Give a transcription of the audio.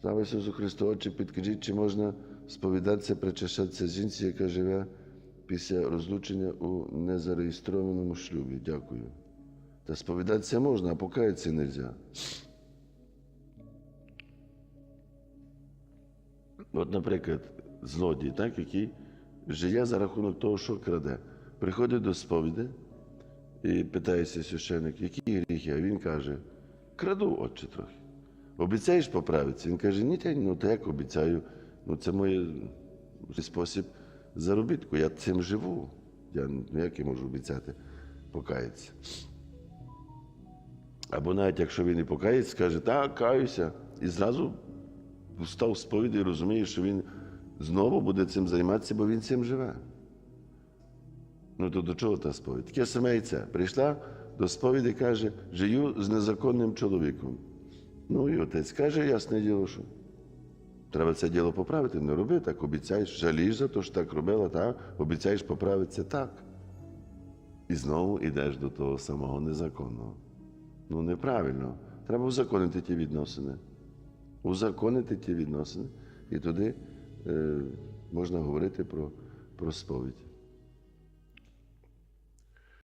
Слава Ісусу Христу, Отче, підкажіть, чи можна сповідатися, причащатися жінці, яка живе після розлучення у незареєстрованому шлюбі? Дякую. Та сповідатися можна, а покаятися не можна. От, наприклад, злодій, так, який жиє за рахунок того, що краде. Приходить до сповіді і питається священник, які гріхи? А він каже, краду, отче, трохи. Обіцяєш поправитися? Він каже, ні, ну та як обіцяю, ну це мій спосіб заробітку. Я цим живу. Я ну, як я можу обіцяти покаятися? Або навіть якщо він і покається, скаже, так, каюся, і зразу встав з сповіді і розуміє, що він знову буде цим займатися, бо він цим живе. Ну то до чого та сповідь? Таке саме і це. Прийшла до сповіді і каже, живу з незаконним чоловіком. Ну і отець каже, ясне діло, що треба це діло поправити, не роби так, обіцяєш, жалієш за те, що так робила, так, обіцяєш поправитися так. І знову йдеш до того самого незаконного. Ну, неправильно. Треба узаконити ті відносини. Узаконити ті відносини. І туди е, можна говорити про, про сповідь.